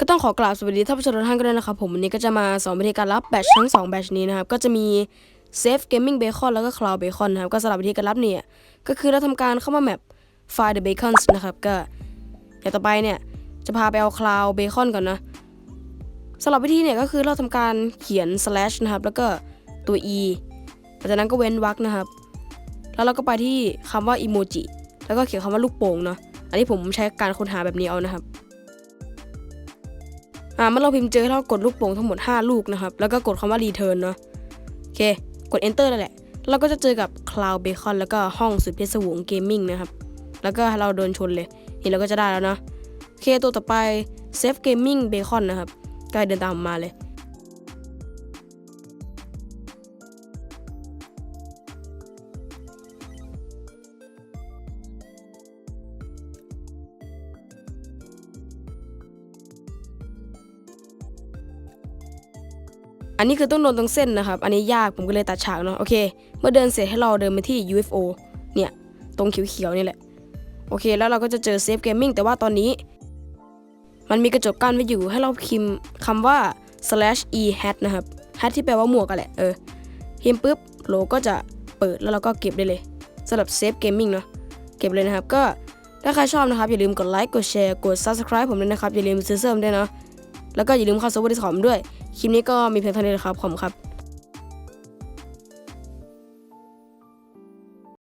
ก็ต้องขอกราบสวัสดีท่านผู้ชมทุกท่านกันด้วยนะครับผมวันนี้ก็จะมาสอนวิธีการรับแบตช์ทั้ง 2 แบตช์นี้นะครับ ก็จะมี Safe Gaming Bacon แล้วก็ Cloud Bacon นะครับ ก็สำหรับวิธีการรับเนี่ย ก็คือเราทำการเข้ามาแมป Find the Bacons นะครับ ก็อย่างต่อไปเนี่ย จะพาไปเอา Cloud Bacon ก่อนนะสำหรับวิธีเนี่ยก็คือเราทำการเขียน slash นะครับ แล้วก็ตัว e หลังจากนั้นก็เว้นวรรคนะครับ แล้วเราก็ไปที่คำว่า emoji แล้วก็เขียนคำว่าลูกโป่งเนาะอันนี้ผมใช้การค้นหาแบบนี้เอานะครับ อ่าเมื่อเราพิมพ์เจอเรากดลูกโป่งทั้งหมด 5 ลูกนะครับ แล้วก็กดคำว่า return เนาะโอเค กด enter นั่นแหละ เราก็จะเจอกับ cloud bacon แล้วก็ห้องสุดเพชรสวง gaming นะครับ แล้วก็เราโดนชนเลยนี่เราก็จะได้แล้วเนาะโอเคตัวต่อไป safe gaming bacon นะครับก็เดินตามมาเลย อันนี้คือต้องโดนตรงเส้นนะครับ อันนี้ยากผมก็เลยตัดฉากเนาะ โอเค เมื่อเดินเสร็จให้เราเดินไปที่ UFO เนี่ย ตรงเขียวๆนี่แหละ โอเค แล้วเราก็จะเจอ Safe Gaming แต่ว่าตอนนี้ มันมีกระจกกั้นไว้อยู่ ให้เราพิมพ์คำว่า slash e hat นะครับ hat ที่แปลว่าหมวกกันแหละ เออ พิมพ์ปุ๊บโลก็จะเปิดแล้วเราก็เก็บได้เลยสำหรับ Safe Gaming เนาะ เก็บเลยนะครับ ก็ถ้าใครชอบนะครับอย่าลืมกดไลค์ กดแชร์ กด subscribe ผมด้วยนะครับ อย่าลืมซื้อเสริมด้วยเนาะ แล้วก็อย่าลืมเข้า server Discord ผมด้วย คลิปนี้ก็มีเพียงเท่านี้นะครับ ขอบคุณครับ